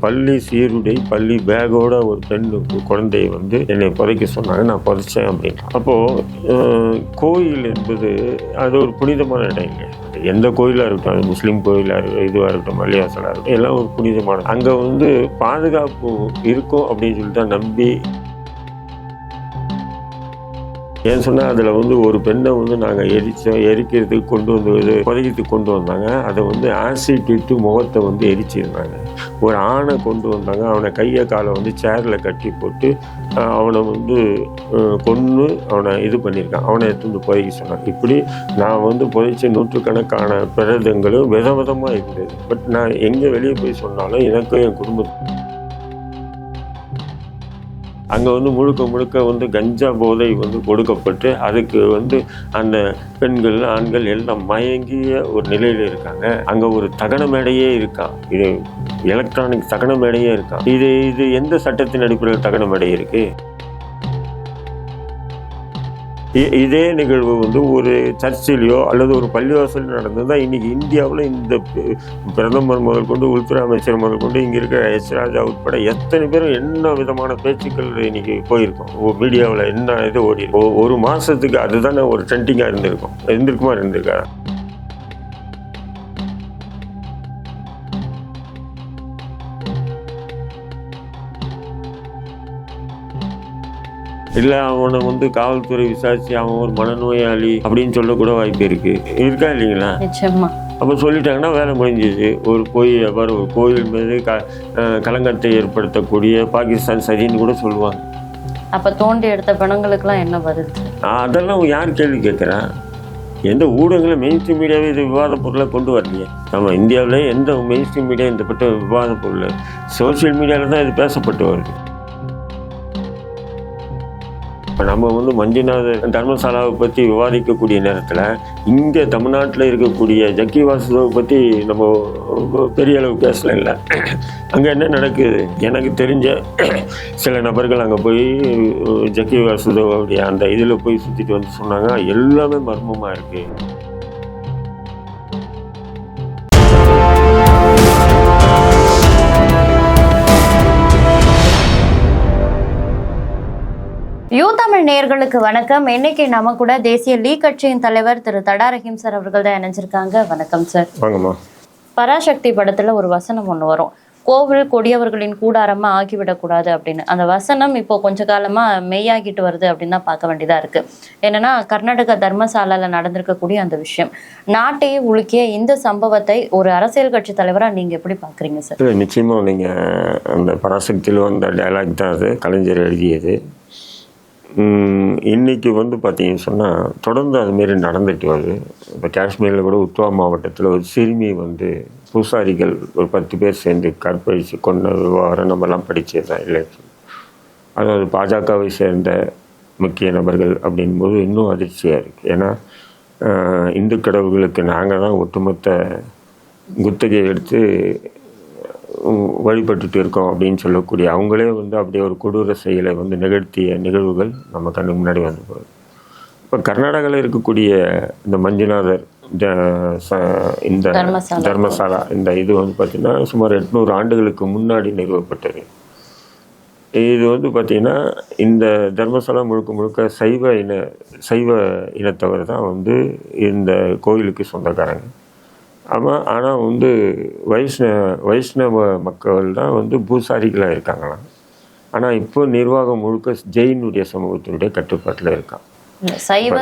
பள்ளி சீருடை பள்ளி பேக்கோட ஒரு பெண் குழந்தையை வந்து என்னை புதைக்க சொன்னாங்க. நான் புதைச்சேன் அப்படின்னு. அப்போது கோயில் என்பது அது ஒரு புனிதமான இடம் எந்த கோயிலாக இருக்கட்டும் அது முஸ்லீம் கோயிலாக இருக்கட்டும் இதுவாக இருக்கட்டும் மல்லியாசலாக இருக்கட்டும் எல்லாம் ஒரு புனிதமான அங்கே வந்து பாதுகாப்பு இருக்கும் அப்படின்னு சொல்லிட்டு தான் நம்பி ஏன் சொன்னால் அதில் வந்து ஒரு பெண்ணை வந்து நாங்கள் எரிச்சோம் எரிக்கிறதுக்கு கொண்டு வந்து புதைக்கிறதுக்கு கொண்டு வந்தாங்க. அதை வந்து ஆசிட் இட்டு முகத்தை வந்து எரிச்சிருந்தாங்க. ஒரு ஆணை கொண்டு வந்தாங்க. அவனை கையை காலை வந்து சேரில் கட்டி போட்டு அவனை வந்து கொன்று அவனை இது பண்ணியிருக்கான். அவனை எடுத்து வந்து புதைக்க சொன்னான். இப்படி நான் வந்து புதைச்ச நூற்றுக்கணக்கான பிரதங்களும் வித விதமாக இருந்தது. பட் நான் எங்கே வெளியே போய் சொன்னாலும் எனக்கும் என் குடும்பத்துக்கும் அங்கே வந்து முழுக்க முழுக்க வந்து கஞ்சா போதை வந்து கொடுக்கப்பட்டு அதுக்கு வந்து அந்த பெண்கள் ஆண்கள் எல்லாம் மயங்கிய ஒரு நிலையில் இருக்காங்க. அங்கே ஒரு தகன மேடையே இருக்கான் இது எலக்ட்ரானிக் தகன மேடையே இருக்கான் இது இது எந்த சட்டத்தின் அடிப்படையில் தகன மேடை இருக்குது இதே நிகழ்வு வந்து ஒரு சர்ச்சிலையோ அல்லது ஒரு பள்ளிவாசல் நடந்ததுதான் இன்னைக்கு இந்தியாவில் இந்த பிரதமர் முதல் கொண்டு உள்துறை அமைச்சர் முதல் கொண்டு இங்கே இருக்கிற எஸ் ராஜா உட்பட எத்தனை பேரும் என்ன விதமான பேச்சுக்கள் இன்னைக்கு போயிருக்கோம். மீடியாவில் என்ன இது ஓடி ஒரு மாதத்துக்கு அதுதானே ஒரு ட்ரெண்டிங்காக இருந்திருக்கும். இருந்திருக்குமா இருந்திருக்கா இல்லை அவனை வந்து காவல்துறை விசாரிச்சு அவன் ஒரு மனநோயாளி அப்படின்னு சொல்லக்கூட வாய்ப்பு இருக்கு. இருக்கா இல்லைங்களா? அப்போ சொல்லிட்டாங்கன்னா வேலை முடிஞ்சிச்சு ஒரு கோயில் பாரு ஒரு கோயில் மீது க கலங்கத்தை ஏற்படுத்தக்கூடிய பாகிஸ்தான் சரின்னு கூட சொல்லுவாங்க. அப்ப தோண்டி எடுத்த பிணங்களுக்குலாம் என்ன பதில்? அதெல்லாம் யார் கேள்வி கேட்குறா? எந்த ஊடகங்களும் மெயின் ஸ்ட்ரீம் மீடியாவே இது விவாத பொருளை கொண்டு வரலையே. நம்ம இந்தியாவில் எந்த மெயின் ஸ்ட்ரீம் மீடியா இந்த பட்ட விவாத பொருள்? சோஷியல் மீடியாவில் தான் இது பேசப்பட்டு வருது. இப்போ நம்ம வந்து மஞ்சுநாத தர்மசாலாவை பற்றி விவாதிக்கக்கூடிய நேரத்தில் இங்கே தமிழ்நாட்டில் இருக்கக்கூடிய ஜக்கி வாசுதேவை பற்றி நம்ம பெரிய அளவு பேசல இல்லை அங்கே என்ன நடக்குது? எனக்கு தெரிஞ்ச சில நபர்கள் அங்கே போய் ஜக்கி வாசுதேவோடைய அந்த இதில் போய் சுற்றிட்டு வந்து சொன்னாங்க. எல்லாமே மர்மமாக இருக்குது தமிழ் நேயர்களுக்கு வணக்கம். இன்னைக்கு நம்ம கூட தேசிய லீக் கட்சியின் தலைவர் திரு தடா ரஹீம் சார் அவர்கள் தான் இணைஞ்சிருக்காங்க. வணக்கம் சார். பராசக்தி படத்துல ஒரு வசனம் ஒண்ணு வரும். கோவில் கொடியவர்களின் கூடாரமா ஆக்கிவிடக்கூடாது அப்படின்னு. அந்த வசனம் இப்போ கொஞ்ச காலமா மெய்யாகிட்டு வருது அப்படின்னு தான் பார்க்க வேண்டியதா இருக்கு. என்னன்னா கர்நாடக தர்மசாலால நடந்திருக்கக்கூடிய அந்த விஷயம். நாட்டையே உலுக்கிய இந்த சம்பவத்தை ஒரு அரசியல் கட்சி தலைவரா நீங்க எப்படி பாக்குறீங்க சார்? இல்லை நிச்சயமாக நீங்கள் அந்த பராசக்தியில் வந்த டைலாக் தான் அது. கலைஞர் எழுதியது. இன்றைக்கி இன்னைக்கு வந்து பார்த்தீங்கன்னு சொன்னால் தொடர்ந்து அதுமாரி நடந்துட்டு வருது. இப்போ காஷ்மீரில் கூட உத்வா மாவட்டத்தில் ஒரு சிறுமி வந்து பூசாரிகள் ஒரு பத்து பேர் சேர்ந்து கற்பழித்து கொண்ட விவகாரம் நம்மலாம் படித்தது தான் இல்லை அதாவது பாஜகவை சேர்ந்த முக்கிய நபர்கள் அப்படின்போது இன்னும் அதிர்ச்சியாக இருக்குது ஏன்னா இந்து கடவுள்களுக்கு நாங்கள் தான் ஒட்டுமொத்த குத்தகை எடுத்து வழிபட்டுட்டு இருக்கோம் அப்படின்னு சொல்லக்கூடிய அவங்களே வந்து அப்படியே ஒரு கொடூர செயலை வந்து நிகழ்த்திய நிகழ்வுகள் நம்ம கண்ணு முன்னாடி வந்து போகுது. இப்போ கர்நாடகாவில் இருக்கக்கூடிய இந்த மஞ்சுநாதர் இந்த. தர்மசாலா. இந்த இது வந்து பார்த்திங்கன்னா சுமார் எட்நூறு ஆண்டுகளுக்கு முன்னாடி நிறுவப்பட்டது. இது வந்து பார்த்திங்கன்னா இந்த தர்மசாலா முழுக்க முழுக்க சைவ இன சைவ இனத்தவர் தான் வந்து இந்த கோயிலுக்கு சொந்தக்காரங்க. ஆமாம் ஆனால் வந்து வைஷ்ண வைஷ்ணவ மக்கள் தான் வந்து பூசாரிகளாக இருக்காங்களாம். ஆனால் இப்போ நிர்வாகம் முழுக்க ஜெயினுடைய சமூகத்தினுடைய கட்டுப்பாட்டில் இருக்கான் சைவ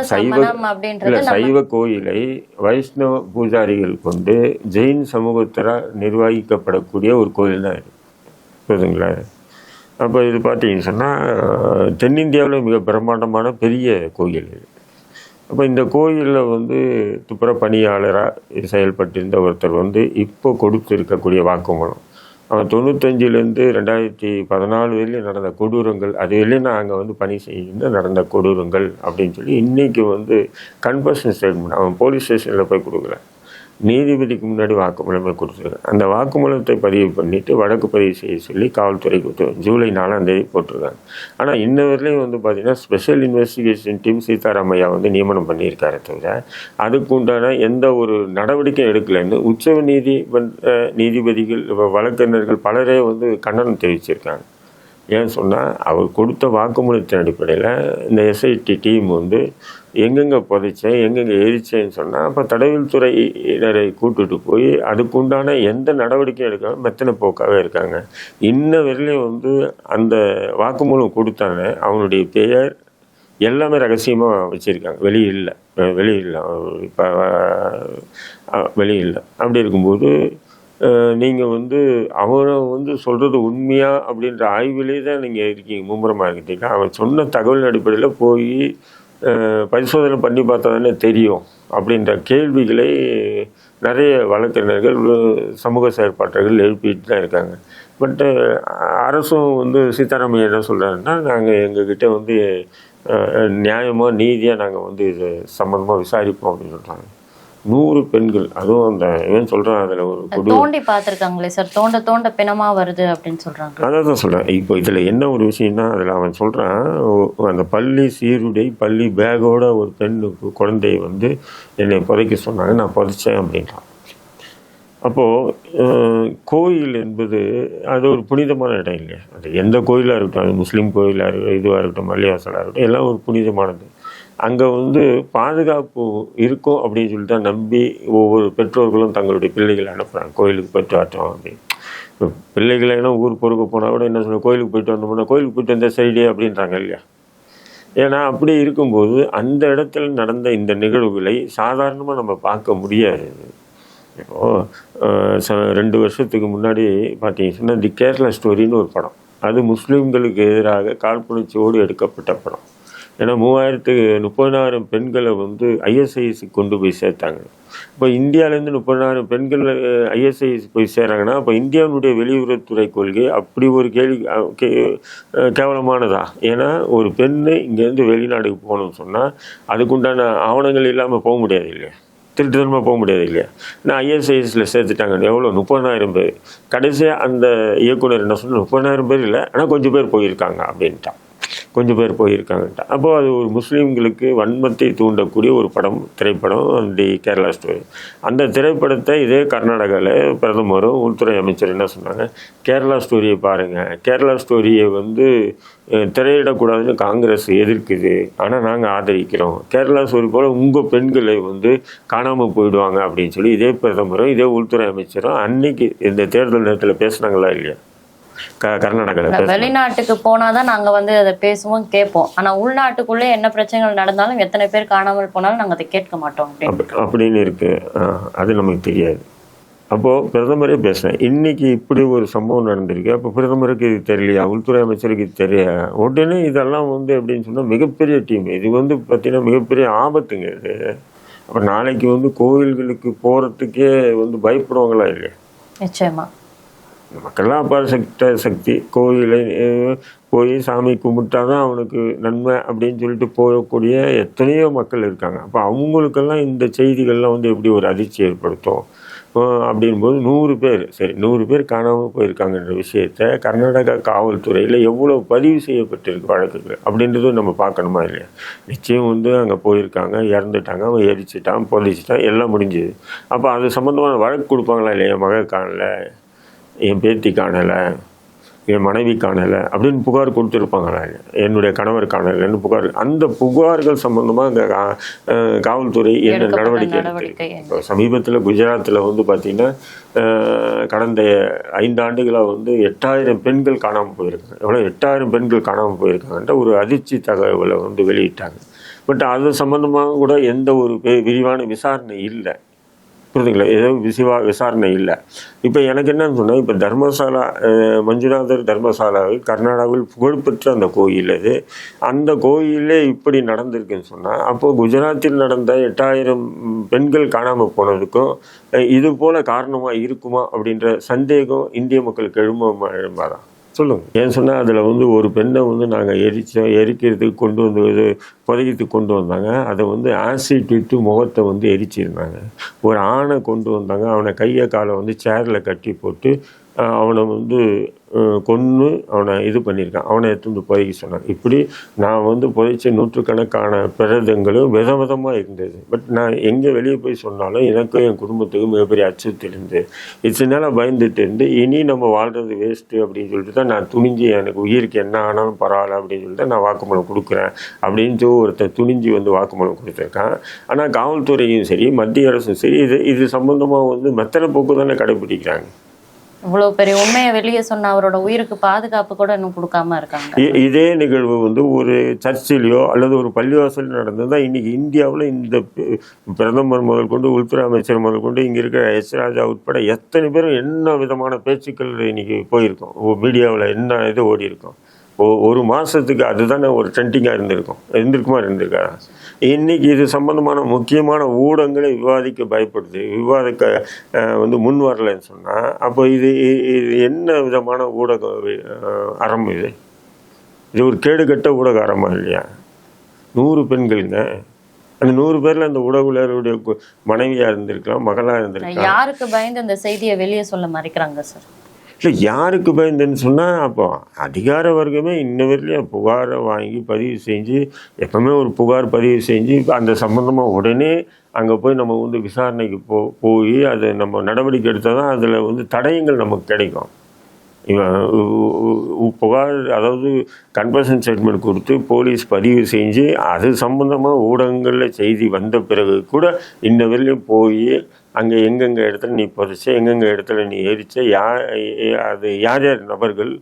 இல்லை சைவ கோயிலை வைஷ்ணவ பூஜாரிகள் கொண்டு ஜெயின் சமூகத்தினால் நிர்வகிக்கப்படக்கூடிய ஒரு கோயில் தான் இது. புரியுதுங்களா? அப்போ இது பார்த்தீங்கன்னு சொன்னால் தென்னிந்தியாவில் மிக பிரம்மாண்டமான பெரிய கோயில் இது. அப்போ இந்த கோயிலில் வந்து துப்புர பணியாளராக செயல்பட்டிருந்த ஒருத்தர் வந்து இப்போ கொடுத்துருக்கக்கூடிய வாக்குமூலம். அவன் தொண்ணூத்தஞ்சிலேருந்து ரெண்டாயிரத்தி பதினாலு வரையிலும் நடந்த கொடூரங்கள் அது வரையிலும் நான் அங்கே வந்து பணி செய்யணும் நடந்த கொடூரங்கள் அப்படின்னு சொல்லி இன்றைக்கி வந்து கன்வர்ஷன் ஸ்டேட்மெண்ட் அவன் போலீஸ் ஸ்டேஷனில் போய் கொடுக்குறேன் நீதிபதிக்கு முன்னாடி வாக்குமூலமே கொடுத்துருக்காங்க. அந்த வாக்குமூலத்தை பதிவு பண்ணிவிட்டு வழக்கு பதிவு செய்ய சொல்லி காவல்துறை கொடுத்துருவேன் ஜூலை நாலாம் தேதி போட்டிருக்காங்க. ஆனால் இன்ன வரலையும் வந்து பார்த்தீங்கன்னா ஸ்பெஷல் இன்வெஸ்டிகேஷன் டீம் சீதாராமையா வந்து நியமனம் பண்ணியிருக்காரு தவிர அதுக்கு உண்டான எந்த ஒரு நடவடிக்கையும் எடுக்கலைன்னு உச்ச நீதி நீதிபதிகள் வழக்கறிஞர்கள் பலரே வந்து கண்டனம் தெரிவிச்சிருக்காங்க. ஏன்னு சொன்னால் அவர் கொடுத்த வாக்குமூலத்தின் அடிப்படையில் இந்த எஸ்ஐடி டீம் வந்து எங்கெங்கே புதைச்சேன் எங்கெங்கே எரிச்சேன்னு சொன்னால் அப்போ தடவில் துறையினரை கூட்டுட்டு போய் அதுக்குண்டான எந்த நடவடிக்கையும் எடுக்காமல் மெத்தனை போக்காகவே இருக்காங்க. இன்ன வரையிலையும் வந்து அந்த வாக்குமூலம் கொடுத்தாங்க. அவனுடைய பெயர் எல்லாமே ரகசியமாக வச்சுருக்காங்க. வெளியில்லை வெளியில்லை இப்போ வெளியில்லை அப்படி இருக்கும்போது நீங்கள் வந்து அவனை வந்து சொல்கிறது உண்மையா அப்படின்ற ஆய்விலே தான் நீங்கள் இருக்கீங்க மும்முரமாக இருக்கீங்க. அவன் சொன்ன தகவல் அடிப்படையில் போய் பரிசோதனை பண்ணி பார்த்தா தானே தெரியும் அப்படின்ற கேள்விகளை நிறைய வழக்கறிஞர்கள் சமூக செயற்பாட்டர்கள் எழுப்பிட்டு தான் இருக்காங்க. பட்டு அரசும் வந்து சீதாராமையா என்ன சொல்கிறாருன்னா நாங்கள் எங்ககிட்ட வந்து நியாயமாக நீதியாக நாங்கள் வந்து இது சம்மந்தமாக விசாரிப்போம் அப்படின்னு சொல்கிறாங்க நூறு பெண்கள் அதுவும் அந்த இவன் சொல்கிறான் அதில் ஒரு கொடு தோண்டி பார்த்திருக்காங்களே சார். தோண்ட தோண்ட பிணமா வருது அப்படின்னு சொல்றாங்க. அதான் தான் சொல்கிறேன் இப்போ இதில் என்ன ஒரு விஷயம்னா அதில் அவன் சொல்கிறான் அந்த பள்ளி சீருடை பள்ளி பேக்கோட ஒரு பெண்ணுக்கு குழந்தைய வந்து என்னை புதைக்க சொன்னாங்க நான் புதைச்சேன் அப்படின்றான். அப்போது கோயில் என்பது அது ஒரு புனிதமான இடம் இல்லையா? அது எந்த கோயிலாக இருக்கட்டும் அது முஸ்லீம் கோயிலாக இருக்கட்டும் இதுவாக இருக்கட்டும் மல்லிவாசலாக இருக்கட்டும் எல்லாம் ஒரு புனிதமானது. அங்கே வந்து பாதுகாப்பு இருக்கும் அப்படின்னு சொல்லிட்டு தான் நம்பி ஒவ்வொரு பெற்றோர்களும் தங்களுடைய பிள்ளைகளை அனுப்புகிறாங்க கோயிலுக்கு போயிட்டு வரட்டும் அப்படின்னு இப்போ பிள்ளைகளை ஊர் பொறுக்க போனால் கூட என்ன சொல்ல கோயிலுக்கு போயிட்டு வந்தோம்னா கோயிலுக்கு போயிட்டு வந்த சைடே அப்படின்றாங்க இல்லையா? ஏன்னா அப்படி இருக்கும்போது அந்த இடத்துல நடந்த இந்த நிகழ்வுகளை சாதாரணமாக நம்ம பார்க்க முடியாது. இப்போது ரெண்டு வருஷத்துக்கு முன்னாடி பார்த்தீங்கன்னா தி கேரளா ஸ்டோரின்னு ஒரு படம். அது முஸ்லீம்களுக்கு எதிராக காழ்ப்புணர்ச்சியோடு எடுக்கப்பட்ட படம். ஏன்னா மூவாயிரத்து முப்பதினாயிரம் பெண்களை வந்து ஐஎஸ்ஐஎஸ் கொண்டு போய் சேர்த்தாங்க. இப்போ இந்தியாவிலேருந்து முப்பதினாயிரம் பெண்கள் ஐஎஸ்ஐஎஸ் போய் சேர்றாங்கன்னா அப்போ இந்தியாவினுடைய வெளியுறவுத்துறை கொள்கை அப்படி ஒரு கேள்வி கே- கேவலமானதா? ஏன்னா ஒரு பெண்ணு இங்கேருந்து வெளிநாடுக்கு போகணும்னு சொன்னால் அதுக்குண்டான ஆவணங்கள் இல்லாமல் போக முடியாது இல்லையா? திருட்டுத்தனமாக போக முடியாது இல்லையா? நான் ஐஎஸ்ஐஎஸில் சேர்த்துட்டாங்க எவ்வளோ முப்பதாயிரம் பேர். கடைசியாக அந்த இயக்குனர் என்ன சொன்னால் முப்பதாயிரம் பேர் இல்லை ஆனால் கொஞ்சம் பேர் போயிருக்காங்க அப்படின்ட்டான். கொஞ்சம் பேர் போயிருக்காங்க. அப்போது அது ஒரு முஸ்லீம்களுக்கு வன்மத்தை தூண்டக்கூடிய ஒரு படம் திரைப்படம் தி கேரளா ஸ்டோரி. அந்த திரைப்படத்தை இதே கர்நாடகாவில் பிரதமரும் உள்துறை அமைச்சர் என்ன சொன்னாங்க? கேரளா ஸ்டோரியை பாருங்கள் கேரளா ஸ்டோரியை வந்து திரையிடக்கூடாதுன்னு காங்கிரஸ் எதிர்க்குது. ஆனால் நாங்கள் ஆதரிக்கிறோம். கேரளா ஸ்டோரி போல் உங்கள் பெண்களை வந்து காணாமல் போயிடுவாங்க அப்படின்னு சொல்லி இதே பிரதமரும் இதே உள்துறை அமைச்சரும் அன்னைக்கு இந்த தேர்தல் நேரத்தில் பேசுனாங்களா இல்லையா? கர்நாடகாவில் வெளிநாட்டுக்கு போனாதான் நாங்க வந்து அதை பேசுவோம் கேட்போம். ஆனா உள்நாட்டுக்குள்ளே என்ன பிரச்சனைகள் நடந்தாலும் எத்தனை பேர் காணாமல் போனாலும் நாங்க அதை கேட்க மாட்டோம் அப்படின்னு. அப்ப- அப்படின்னு இருக்கு. அது நமக்கு தெரியாது. அப்போது பிரதமரே பேசுகிறேன் இன்னைக்கு இப்படி ஒரு சம்பவம் நடந்திருக்கு. அப்போ பிரதமருக்கு இது தெரியலையா? உள்துறை அமைச்சருக்கு இது தெரியல உடனே இதெல்லாம் வந்து எப்படின்னு சொன்னால் மிகப்பெரிய டீம் இது வந்து பார்த்தீங்கன்னா மிகப்பெரிய ஆபத்துங்க இது. அப்போ நாளைக்கு வந்து கோவில்களுக்கு போகிறதுக்கே வந்து பயப்படுவாங்களா இல்லையா? நிச்சயமா. மக்கள்லாம் அப்பார சக்த சக்தி. கோயிலை போய் சாமி கும்பிட்டா தான் அவனுக்கு நன்மை அப்படின்னு சொல்லிட்டு போகக்கூடிய எத்தனையோ மக்கள் இருக்காங்க. அப்போ அவங்களுக்கெல்லாம் இந்த செய்திகள்லாம் வந்து எப்படி ஒரு அதிர்ச்சி ஏற்படுத்தும்? அப்படின்போது நூறு பேர் சரி நூறு பேர் காணாமல் போயிருக்காங்கன்ற விஷயத்த கர்நாடகா காவல்துறையில் எவ்வளோ பதிவு செய்யப்பட்டிருக்கு வழக்குகள் அப்படின்றதும் நம்ம பார்க்கணுமா இல்லையா? நிச்சயம் வந்து அங்கே போயிருக்காங்க இறந்துட்டாங்க அவன் எரிச்சிட்டான் புதைச்சிட்டான் எல்லாம் முடிஞ்சுது. அப்போ அது சம்மந்தமான வழக்கு கொடுப்பாங்களா இல்லையா மகள் காணல என் பேத்தி காணலை என் மனைவி காணலை அப்படின்னு புகார் கொடுத்துருப்பாங்களா என்னுடைய கணவர் காணலைன்னு புகார். அந்த புகார்கள் சம்பந்தமாக அந்த காவல்துறை என்ன நடவடிக்கை எடுத்திருக்கு? இப்போ சமீபத்தில் குஜராத்தில் வந்து பார்த்திங்கன்னா கடந்த ஐந்து ஆண்டுகளாக வந்து எட்டாயிரம் பெண்கள் காணாமல் போயிருக்காங்க. எவ்வளோ எட்டாயிரம் பெண்கள் காணாமல் போயிருக்காங்கன்ற ஒரு அதிர்ச்சி தகவலை வந்து வெளியிட்டாங்க. பட் அது சம்மந்தமாக கூட எந்த ஒரு விரிவான விசாரணை இல்லை. புரியுதுங்களா ஏதோ விசிவா விசாரணை இல்லை. இப்போ எனக்கு என்னன்னு சொன்னால் இப்போ தர்மசாலா மஞ்சுநாதர் தர்மசாலாவில் கர்நாடகாவில் புகழ்பெற்ற அந்த கோயில் அது. அந்த கோயிலே இப்படி நடந்திருக்குன்னு சொன்னால் அப்போது குஜராத்தில் நடந்த எட்டாயிரம் பெண்கள் காணாமல் போனதுக்கும் இது போல காரணமாக இருக்குமா அப்படின்ற சந்தேகம் இந்திய மக்களுக்கு எழும்ப எழும்பாதான். சொல்லுங்கள் ஏன் சொன்னால் அதில் வந்து ஒரு பெண்ணை வந்து நாங்கள் எரிச்சோம் எரிக்கிறதுக்கு கொண்டு வந்து இது புதைக்கிறதுக்கு கொண்டு வந்தாங்க. அதை வந்து ஆசிட் விட்டு முகத்தை வந்து எரிச்சிருந்தாங்க. ஒரு ஆணை கொண்டு வந்தாங்க. அவனை கையை காலை வந்து சேரில் கட்டி போட்டு அவனை வந்து கொன்று அவனை இது பண்ணியிருக்கான். அவனை எடுத்து வந்து புதைக்க சொன்னான். இப்படி நான் வந்து புதைச்ச நூற்றுக்கணக்கான பிரதங்களும் வித விதமாக இருந்தது. பட் நான் எங்கே வெளியே போய் சொன்னாலும் எனக்கும் என் குடும்பத்துக்கும் மிகப்பெரிய அச்சுறுத்தல் இருந்தது. இதனால பயந்துட்டு இருந்து இனி நம்ம வாழ்றது வேஸ்ட்டு அப்படின்னு சொல்லிட்டு தான் நான் துணிஞ்சு எனக்கு உயிருக்கு என்ன ஆனாலும் பரவாயில்ல அப்படின்னு சொல்லிட்டு நான் வாக்குமூலம் கொடுக்குறேன் அப்படின்ட்டு ஒருத்தர் துணிஞ்சு வந்து வாக்குமூலம் கொடுத்துருக்கான். ஆனால் காவல்துறையும் சரி மத்திய அரசும் சரி இது இது சம்மந்தமாக வந்து மெத்தனை போக்கு தானே கடைபிடிக்கிறாங்க. இவ்வளவு பெரிய உண்மையை வெளியே சொன்ன அவரோட உயிருக்கு பாதுகாப்பு கூட இன்னும் கொடுக்காம இருக்காங்க. இ- இதே நிகழ்வு வந்து ஒரு சர்ச்சிலையோ அல்லது ஒரு பள்ளிவாசல் நடந்ததுதான் இன்னைக்கு இந்தியாவில் இந்த பிரதமர் முதல் கொண்டு உள்துறை அமைச்சர் முதல் கொண்டு இங்கே இருக்கிற எஸ் ராஜா உட்பட எத்தனை பேரும் என்ன விதமான பேச்சுக்கள் இன்னைக்கு போயிருக்கோம். மீடியாவில் என்ன இது ஓடி இருக்கும் ஒரு மாசத்துக்கு அதுதானே ஒரு ட்ரெண்டிங்காக இருந்திருக்கும். இருந்திருக்குமா? இருந்திருக்காரா இன்னைக்கு இது சம்பந்தமான முக்கியமான ஊடகங்களை விவாதிக்க பயப்படுது. விவாதிக்க வந்து முன் வரலன்னு சொன்னால் அப்போ இது இது என்ன விதமான ஊடக அறம் இது? இது ஒரு கேடுகட்ட ஊடக அறமா இல்லையா? நூறு பெண்களுங்க. அந்த நூறு பேர்ல அந்த ஊடகங்களுடைய மனைவியா இருந்திருக்கலாம் மகளா இருந்திருக்கலாம். யாருக்கு பயந்து இந்த செய்தியை வெளியே சொல்ல மறைக்கிறாங்க சார்? இல்லை யாருக்கு பயந்துன்னு சொன்னால் அப்போ அதிகார வர்க்கமே இன்ன வரையிலையும் புகாரை வாங்கி பதிவு செஞ்சு எப்பவுமே ஒரு புகார் பதிவு செஞ்சு அந்த சம்மந்தமாக உடனே அங்கே போய் நம்ம வந்து விசாரணைக்கு போ போய் அதை நம்ம நடவடிக்கை எடுத்தால் தான் அதில் வந்து தடயங்கள் நமக்கு கிடைக்கும். இவன் புகார் அதாவது கன்ஃபர்ஷன் ஸ்டேட்மெண்ட் கொடுத்து போலீஸ் பதிவு செஞ்சு அது சம்மந்தமாக ஊடகங்களில் செய்தி வந்த பிறகு கூட இன்ன வரையிலையும் போய் அங்கே எங்கெங்கே இடத்துல நீ பொறிச்ச எங்கெங்கே இடத்துல நீ எரிச்ச யார் அது யார் யார் நபர்கள்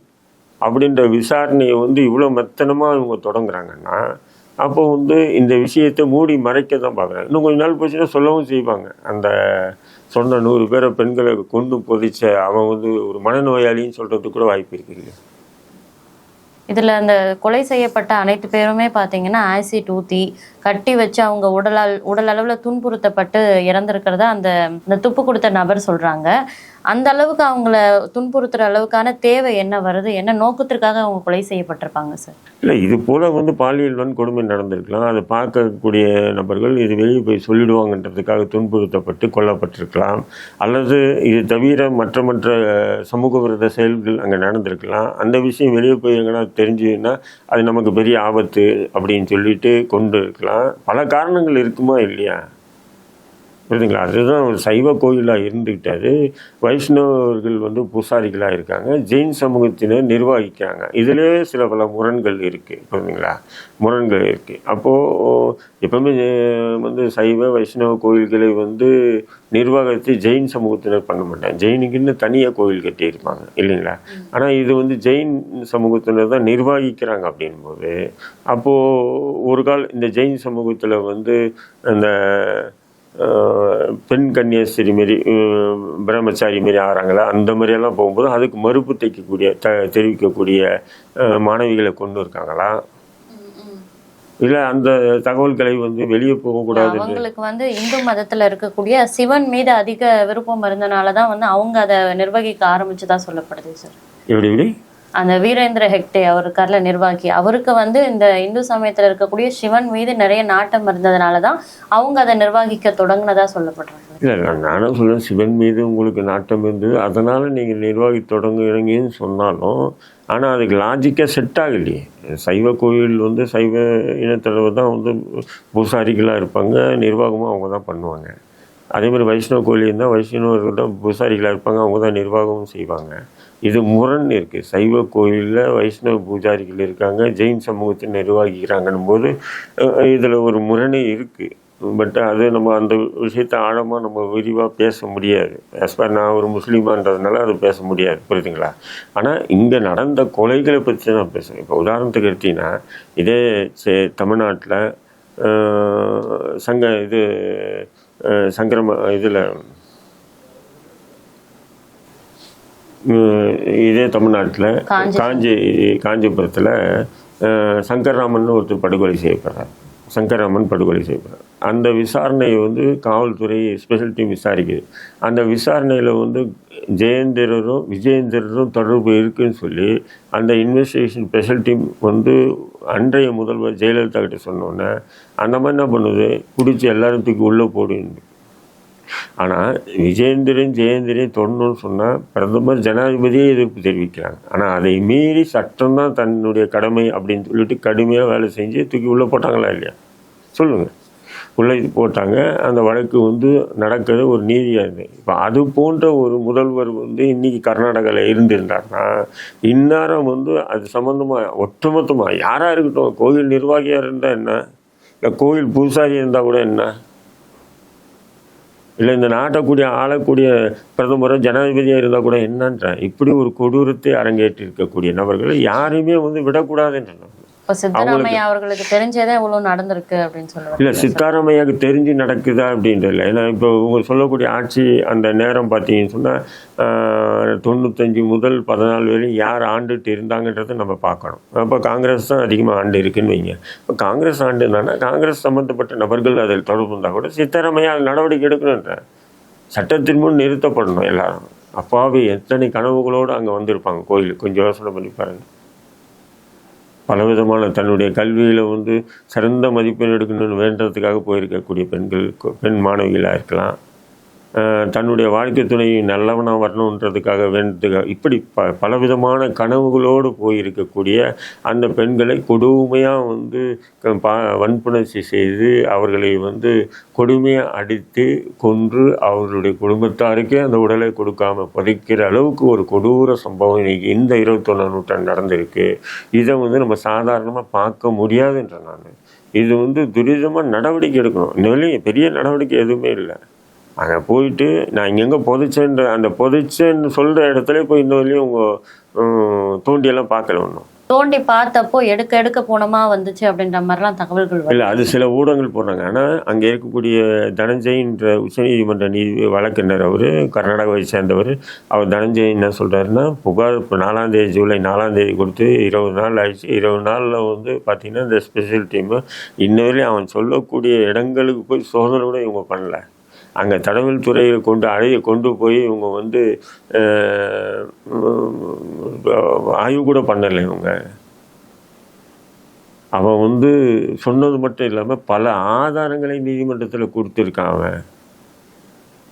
அப்படின்ற விசாரணையை வந்து இவ்வளோ மெத்தனமாக இவங்க தொடங்குறாங்கன்னா அப்போ வந்து இந்த விஷயத்தை மூடி மறைக்க தான் பார்க்குறாங்க. இன்னும் கொஞ்ச நாள் போச்சுன்னா சொல்லவும் செய்வாங்க. அந்த சொன்ன நூறு பேரை பெண்களை கொண்டு பொதிச்ச அவன் வந்து ஒரு மனநோயாளின்னு சொல்கிறதுக்கு கூட வாய்ப்பு இருக்குது. இதில் அந்த கொலை செய்யப்பட்ட அனைத்து பேருமே பார்த்தீங்கன்னா ஆசிட் ஊற்றி கட்டி வச்சு அவங்க உடலால் உடல் அளவுல துன்புறுத்தப்பட்டு இறந்திருக்கிறதா அந்த இந்த துப்பு கொடுத்த நபர் சொல்றாங்க. அந்த அளவுக்கு அவங்கள துன்புறுத்துற அளவுக்கான தேவை என்ன வருது? என்ன நோக்கத்திற்காக அவங்க கொலை செய்யப்பட்டிருப்பாங்க சார் இல்லை இது போல் வந்து பாலியல் வன்கொடுமை நடந்திருக்கலாம். அதை பார்க்கக்கூடிய நபர்கள் இது வெளியே போய் சொல்லிடுவாங்கன்றதுக்காக துன்புறுத்தப்பட்டு கொல்லப்பட்டிருக்கலாம். அல்லது இது தவிர மற்ற மற்ற சமூக விரத செயல்கள் அங்கே நடந்திருக்கலாம். அந்த விஷயம் வெளியே போய் எங்கன்னா தெரிஞ்சுதுன்னா அது நமக்கு பெரிய ஆபத்து அப்படின்னு சொல்லிட்டு கொண்டு இருக்கலாம். பல காரணங்கள் இருக்குமா இல்லையா? புரியுதுங்களா? அதுதான் ஒரு சைவ கோயிலாக இருந்துக்கிட்டாரு வைஷ்ணவர்கள் வந்து பூசாரிகளாக இருக்காங்க. ஜெயின் சமூகத்தினர் நிர்வகிக்கிறாங்க. இதிலே சில பல முரண்கள் இருக்குது புரியுதுங்களா? முரண்கள் இருக்குது அப்போது எப்பவுமே வந்து சைவ வைஷ்ணவ கோயில்களை வந்து நிர்வாகத்தை ஜெயின் சமூகத்தினர் பண்ண மாட்டாங்க. ஜெயினுக்குன்னு தனியாக கோயில் கட்டியிருப்பாங்க. இல்லைங்களா? ஆனால் இது வந்து ஜெயின் சமூகத்தினர் தான் நிர்வகிக்கிறாங்க அப்படின்போது அப்போது ஒரு கால் இந்த ஜெயின் சமூகத்தில் வந்து அந்த பெண் கன்னியாஸ்திரி மாரி பிரம்மச்சாரி மாரி ஆகிறாங்களா? அந்த மாதிரியெல்லாம் போகும்போது அதுக்கு மறுப்பு தைக்கக்கூடிய த தெரிவிக்கக்கூடிய மாணவிகளை கொண்டு இருக்காங்களா? இல்லை அந்த தகவல்களை வந்து வெளியே போகக்கூடாது அவங்களுக்கு வந்து இந்து மதத்துல இருக்கக்கூடிய சிவன் மீது அதிக விருப்பம் இருந்தனாலதான் வந்து அவங்க அதை நிர்வகிக்க ஆரம்பிச்சுதான் சொல்லப்படுது சார். எப்படி எப்படி? அந்த வீரேந்திர ஹெக்டே அவர் இருக்கார்ல நிர்வாகி. அவருக்கு வந்து இந்த இந்து சமயத்தில் இருக்கக்கூடிய சிவன் மீது நிறைய நாட்டம் இருந்ததுனால தான் அவங்க அதை நிர்வகிக்க தொடங்கினதா சொல்லப்படுறாங்க. இல்லை நான் நானும் சொல்லுவேன் சிவன் மீது உங்களுக்கு நாட்டம் இருந்தது. அதனால் நீங்கள் நிர்வாகி தொடங்குறீங்கன்னு சொன்னாலும் ஆனால் அதுக்கு லாஜிக்காக செட் ஆகலையே. சைவ கோயில் வந்து சைவ இனத்தலைவர் தான் வந்து பூசாரிகளாக இருப்பாங்க. நிர்வாகமும் அவங்க தான் பண்ணுவாங்க. அதே மாதிரி வைஷ்ணவ கோயில் இருந்தால் வைஷ்ணவர்கள் தான் பூசாரிகளாக இருப்பாங்க. அவங்க தான் நிர்வாகமும் செய்வாங்க. இது முரண் இருக்குது சைவ கோயிலில் வைஷ்ணவ பூஜாரிகள் இருக்காங்க ஜெயின் சமூகத்தை நிர்வகிக்கிறாங்கன்னும் போது இதில் ஒரு முரணே இருக்குது பட் அது நம்ம அந்த விஷயத்தை ஆழமாக நம்ம விரிவாக பேச முடியாது. ஆஸ்பார் நான் ஒரு முஸ்லீமான்றதுனால அது பேச முடியாது. புரியுதுங்களா? ஆனால் இங்கே நடந்த கொலைகளை பற்றி நான் பேசுகிறேன் இப்போ உதாரணத்துக்கு எடுத்தீங்கன்னா இதே சே- தமிழ்நாட்டில் சங்க இது சங்கரம இதில் இதே தமிழ்நாட்டில் காஞ்சி- காஞ்சி காஞ்சிபுரத்தில் சங்கர்ராமன் ஒருத்தர் படுகொலை செய்யப்படுறார். சங்கர்ராமன் படுகொலை செய்யப்படுறார். அந்த விசாரணையை வந்து காவல்துறை ஸ்பெஷல் டீம் விசாரிக்குது. அந்த விசாரணையில் வந்து ஜெயேந்திரரும் விஜயேந்திரரும் தொடர்பு இருக்குன்னு சொல்லி அந்த இன்வெஸ்டிகேஷன் ஸ்பெஷல் டீம் வந்து அன்றைய முதல்வர் ஜெயலலிதா கிட்ட சொன்னோன்னே அந்த மாதிரி என்ன பண்ணுது? பிடிச்சி எல்லாரும் தூக்கி உள்ளே போடுன்னு. ஆனால் விஜேந்திரன் ஜெயேந்திரன் தொடணும்னு சொன்னால் பிரதமர் ஜனாதிபதியே எதிர்ப்பு தெரிவிக்கிறாங்க. ஆனால் அதை மீறி சட்டம் தான் தன்னுடைய கடமை அப்படின்னு சொல்லிட்டு கடுமையாக வேலை செஞ்சு தூக்கி உள்ளே போட்டாங்களா இல்லையா? சொல்லுங்கள் உள்ளே இது போட்டாங்க. அந்த வழக்கு வந்து நடக்கிறது ஒரு நீதியாக இருந்தது இப்போ அது போன்ற ஒரு முதல்வர் வந்து இன்றைக்கி கர்நாடகாவில் இருந்திருந்தார்னா இந்நேரம் வந்து அது சம்மந்தமாக ஒட்டுமொத்தமாக யாராக இருக்கட்டும் கோயில் நிர்வாகியாக இருந்தால் என்ன? இல்லை கோயில் பூசாரி இருந்தால் கூட என்ன? இல்லை இந்த நாட்டக்கூடிய ஆளக்கூடிய பிரதமரோ ஜனாதிபதியாக இருந்தால் கூட என்னன்றேன். இப்படி ஒரு கொடூரத்தை அரங்கேற்றிருக்கக்கூடிய நபர்களை யாரையுமே வந்து விடக்கூடாதுன்ற இப்போ சித்தராமையா அவர்களுக்கு தெரிஞ்சதே இவ்வளவு நடந்திருக்கு அப்படின்னு சொல்லுவாங்க. இல்லை சித்தாராமையாவுக்கு தெரிஞ்சு நடக்குதா அப்படின்றது இல்லை. ஏன்னா இப்போ உங்க சொல்லக்கூடிய ஆட்சி அந்த நேரம் பார்த்தீங்கன்னு சொன்னால் தொண்ணூத்தஞ்சு முதல் பதினாலு வரையும் யார் ஆண்டுட்டு இருந்தாங்கன்றதை நம்ம பார்க்கணும். அப்போ காங்கிரஸ் தான் அதிகமாக ஆண்டு இருக்குன்னு வைங்க. இப்போ காங்கிரஸ் ஆண்டுனா காங்கிரஸ் சம்மந்தப்பட்ட நபர்கள் அதில் தொடர்பு இருந்தால் கூட சித்தாராமையா நடவடிக்கை எடுக்கணுன்ற சட்டத்தின் முன் நிறுத்தப்படணும் எல்லாரும். அப்பாவி எத்தனை கனவுகளோடு அங்கே வந்திருப்பாங்க கோயிலுக்கு. கொஞ்சம் யோசனை பண்ணி பாருங்க. பலவிதமான தன்னுடைய கல்வியில் வந்து சிறந்த மதிப்பெண் எடுக்கணும்னு வேண்டதுக்காக போயிருக்கக்கூடிய பெண்கள் பெண் மாணவிகளாக இருக்கலாம். தன்னுடைய வாழ்க்கை துணை நல்லவனாக வரணுன்றதுக்காக வேண்டதுக்காக இப்படி ப பலவிதமான கனவுகளோடு போயிருக்கக்கூடிய அந்த பெண்களை கொடுமையாக வந்து க- பா வன்புணர்ச்சி செய்து அவர்களை வந்து கொடுமையாக அடித்து கொன்று அவர்களுடைய குடும்பத்தாருக்கே அந்த உடலை கொடுக்காம புதைக்கிற அளவுக்கு ஒரு கொடூர சம்பவம் இன்னைக்கு இந்த இருபத்தொன்னாம் நூற்றாண்டு நடந்திருக்கு. இதை வந்து நம்ம சாதாரணமாக பார்க்க முடியாதுன்ற நான். இது வந்து துரிதமாக நடவடிக்கை எடுக்கணும். இன்னும் பெரிய நடவடிக்கை எதுவுமே இல்லை. அங்கே போயிட்டு நான் இங்கெங்கே புதைச்சேன்ற அந்த புதைச்சேன்னு சொல்கிற இடத்துல போய் இன்னும் வரையும் உங்கள் தோண்டியெல்லாம் பார்க்கல ஒன்றும் தோண்டி பார்த்தப்போ எடுக்க எடுக்க போனமா வந்துச்சு அப்படின்ற மாதிரிலாம் தகவல்கள் இல்லை அது சில ஊடகங்கள் போடுறாங்க. ஆனால் அங்கே இருக்கக்கூடிய தனஞ்சயன்ற உச்சநீதிமன்ற நீதி வழக்கறிஞர் அவர் கர்நாடகாவை சேர்ந்தவர் அவர் தனஞ்சய் என்ன சொல்கிறாருன்னா புகார் இப்போ நாலாந்தேதி ஜூலை நாலாந்தேதி கொடுத்து இருபது நாள் ஆயிடுச்சு. இருபது நாளில் வந்து பார்த்திங்கன்னா இந்த ஸ்பெஷல் டீமு இன்னவரையும் அவன் சொல்லக்கூடிய இடங்களுக்கு போய் சோதனை கூட இவங்க பண்ணல. அங்கே தடவல் துறையை கொண்டு அழைய கொண்டு போய் இவங்க வந்து ஆய்வு கூட பண்ணலை இவங்க. அவன் வந்து சொன்னது மட்டும் இல்லாமல் பல ஆதாரங்களை நீதிமன்றத்தில் கொடுத்துருக்கான் அவன்.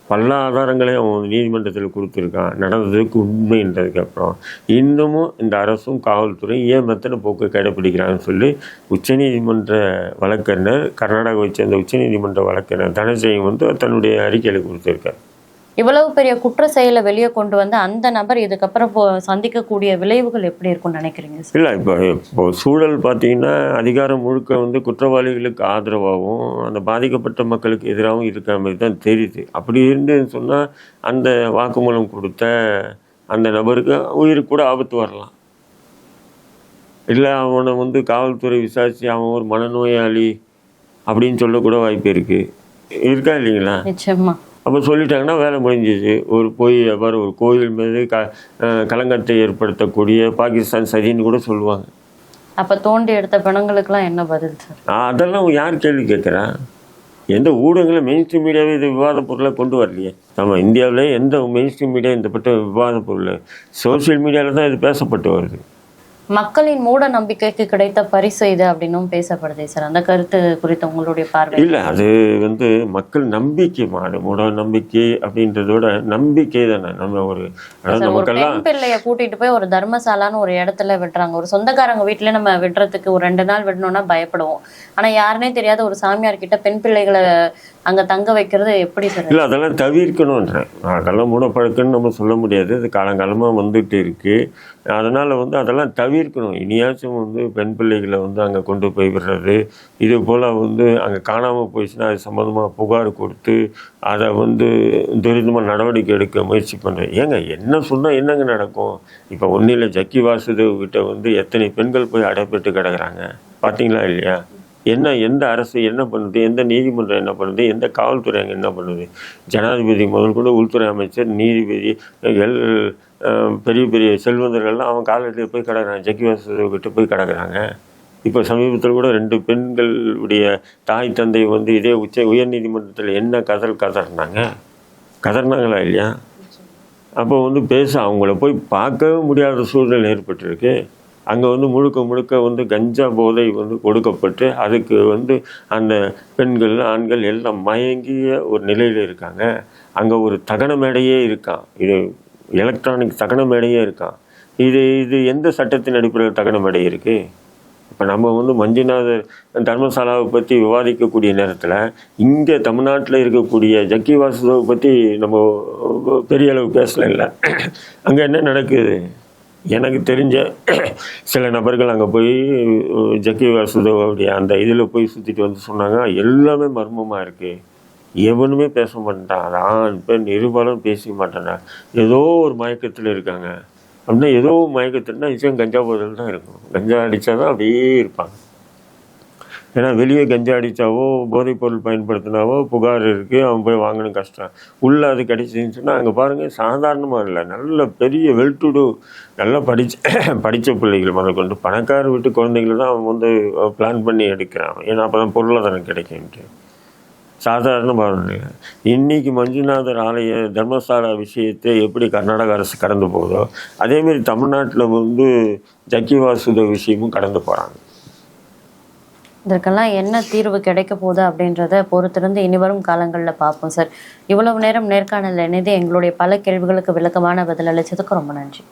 பல ஆதாரங்களையும் அவன் நீதிமன்றத்தில் கொடுத்துருக்கான். நடந்ததுக்கு உண்மைன்றதுக்கு அப்புறம் இன்னமும் இந்த அரசும் காவல்துறை ஏன் மெத்தனை போக்கு கடைப்பிடிக்கிறான்னு சொல்லி உச்சநீதிமன்ற வழக்கறிஞர் கர்நாடகாவை சேர்ந்த உச்சநீதிமன்ற வழக்கறிஞர் தனஜெயம் வந்து தன்னுடைய அறிக்கையில் கொடுத்துருக்கார். இவ்வளவு பெரிய குற்ற செயலை வெளியே கொண்டு வந்து அந்த நபர் இதுக்கப்புறம் சந்திக்கக்கூடிய விளைவுகள் எப்படி இருக்கும்னு நினைக்கிறீங்க இல்லை இப்போ இப்போ சூழல் பார்த்தீங்கன்னா அதிகாரம் முழுக்க வந்து குற்றவாளிகளுக்கு ஆதரவாகவும் அந்த பாதிக்கப்பட்ட மக்களுக்கு எதிராகவும் இருக்கிற மாதிரி தான் தெரியுது. அப்படி இருந்துன்னு சொன்னால் அந்த வாக்குமூலம் கொடுத்த அந்த நபருக்கு உயிருக்கு கூட ஆபத்து வரலாம். இல்லை அவனை வந்து காவல்துறை விசாரித்து அவன் ஒரு மனநோயாளி அப்படின்னு சொல்லக்கூட வாய்ப்பு இருக்குது இருக்கா இல்லைங்களா? நிச்சயமா. அப்போ சொல்லிட்டாங்கன்னா வேலை முடிஞ்சிச்சு. ஒரு போய் பாரு ஒரு கோயில் மீது க கலங்கத்தை ஏற்படுத்தக்கூடிய பாகிஸ்தான் சதின்னு கூட சொல்லுவாங்க. அப்ப தோண்டி எடுத்த பிணங்களுக்கெல்லாம் என்ன பதில் சார்? அதெல்லாம் யார் கேள்வி கேட்குறா? எந்த ஊடகங்களும் மெயின் ஸ்ட்ரீம் மீடியாவே இது விவாத பொருளை கொண்டு வரலையே? நம்ம இந்தியாவில் எந்த மெயின் ஸ்ட்ரீம் மீடியா இந்த பட்ட விவாத பொருள்? சோஷியல் மீடியாவில் தான் இது பேசப்பட்டு வருது. மக்களின் மூட நம்பிக்கைக்கு கிடைத்த பரிசு இது அப்படின்னும் பேசப்படுதே சார். அந்த கருத்து குறித்த உங்களுடைய பார்வை? இல்லை அது வந்து மக்கள் நம்பிக்கை மாடு மூட நம்பிக்கை அப்படின்றதோட நம்பிக்கை தானே. நம்ம ஒரு பிள்ளைய கூட்டிட்டு போய் ஒரு தர்மசாலான்னு ஒரு இடத்துல விடுறாங்க ஒரு சொந்தக்காரங்க வீட்டுல நம்ம விடுறதுக்கு ஒரு ரெண்டு நாள் விடணும்னா பயப்படுவோம். ஆனா யாருனே தெரியாத ஒரு சாமியார் கிட்ட பெண் பிள்ளைகளை அங்க தங்க வைக்கிறது எப்படி சார்? இல்லை அதெல்லாம் தவிர்க்கணுன்றேன் அதெல்லாம் மூடப்பழக்கம்னு நம்ம சொல்ல முடியாது. அது காலங்காலமாக வந்துட்டு இருக்கு. அதனால் வந்து அதெல்லாம் தவிர்க்கணும். இனியாச்சும் வந்து பெண் பிள்ளைகளை வந்து அங்கே கொண்டு போய் விடுறது. இது போல் வந்து அங்கே காணாமல் போயிடுச்சுன்னா அது சம்மந்தமாக புகார் கொடுத்து அதை வந்து துரிதமாக நடவடிக்கை எடுக்க முயற்சி பண்ணுறேன் ஏங்க என்ன சொன்னால் என்னங்க நடக்கும்? இப்போ ஒன்றும் இல்லை ஜக்கி வாசுதேவ் கிட்ட வந்து எத்தனை பெண்கள் போய் அடைப்பட்டு கிடக்குறாங்க? பார்த்தீங்களா இல்லையா? என்ன எந்த அரசு என்ன பண்ணுது? எந்த நீதிமன்றம் என்ன பண்ணுது? எந்த காவல்துறை அங்கே என்ன பண்ணுது? ஜனாதிபதி முதல் கூட உள்துறை அமைச்சர் நீதிபதி எல் பெரிய பெரிய செல்வந்தர்கள்லாம் அவன் காலத்தில் போய் கிடக்குறாங்க. ஜக்கி வாசுதேவ் போய் கிடக்குறாங்க. இப்போ சமீபத்தில் கூட ரெண்டு பெண்களுடைய தாய் தந்தை வந்து இதே உச்ச உயர்நீதிமன்றத்தில் என்ன கதல் கதறினாங்க? கதறினாங்களா இல்லையா? அப்போ வந்து பேச அவங்கள போய் பார்க்கவே முடியாத சூழ்நிலை ஏற்பட்டிருக்கு. அங்கே வந்து முழுக்க முழுக்க வந்து கஞ்சா போதை வந்து கொடுக்கப்பட்டு அதுக்கு வந்து அந்த பெண்கள் ஆண்கள் எல்லாம் மயங்கிய ஒரு நிலையில் இருக்காங்க. அங்கே ஒரு தகன மேடையே இருக்கான் இது எலக்ட்ரானிக் தகன மேடையே இருக்கான் இது இது எந்த சட்டத்தின் அடிப்படையில் தகன மேடை இருக்குது இப்போ நம்ம வந்து மஞ்சுநாதர் தர்மசாலாவை பற்றி விவாதிக்கக்கூடிய நேரத்தில் இங்கே தமிழ்நாட்டில் இருக்கக்கூடிய ஜக்கி வாசுதேவை பற்றி நம்ம பெரிய அளவு பேசலை இல்லை அங்கே என்ன நடக்குது? எனக்கு தெரிஞ்ச சில நபர்கள் அங்கே போய் ஜக்கி வாசுதேவனுடைய அந்த இதில் போய் சுற்றிட்டு வந்து சொன்னாங்க. எல்லாமே மர்மமாக இருக்குது எவனுமே பேச மாட்டான். ஆண் பெண் இருபாலும் பேச மாட்டானா ஏதோ ஒரு மயக்கத்தில் இருக்காங்க. அப்படின்னா ஏதோ மயக்கத்துலனா நிச்சயம் கஞ்சா போதில் தான் இருக்கும். கஞ்சா அடித்தா தான் அப்படியே இருப்பாங்க. ஏன்னா வெளியே கஞ்சா அடித்தாவோ போதைப்பொருள் பயன்படுத்தினாவோ புகார் இருக்குது அவன் போய் வாங்கணும் கஷ்டம். உள்ளே அது கிடைச்சின்னு சொன்னால் அங்கே பாருங்கள் சாதாரணமாக இல்லை. நல்ல பெரிய வெல் டு டூ நல்லா படித்த படித்த பிள்ளைகள் முதல் கொண்டு. பணக்கார வீட்டு குழந்தைங்கள தான் அவன் வந்து பிளான் பண்ணி எடுக்கிறான். ஏன்னா அப்போ தான் பொருளாதாரம் கிடைக்கும்ட்டு. சாதாரண பாவனை இன்னைக்கு மஞ்சுநாதர் ஆலய தர்மசாலா விஷயத்தை எப்படி கர்நாடக அரசு கடந்து போகுதோ அதேமாரி தமிழ்நாட்டில் வந்து ஜக்கி வாசுத விஷயமும் கடந்து போகிறாங்க இதற்கெல்லாம் என்ன தீர்வு கிடைக்க போகுது அப்படின்றத பொறுத்திருந்து இனி வரும் காலங்களில் பார்ப்போம் சார். இவ்வளவு நேரம் நேர்காணல் இணைந்து எங்களுடைய பல கேள்விகளுக்கு விளக்கமான பதில் அளிச்சதுக்கு ரொம்ப நன்றி.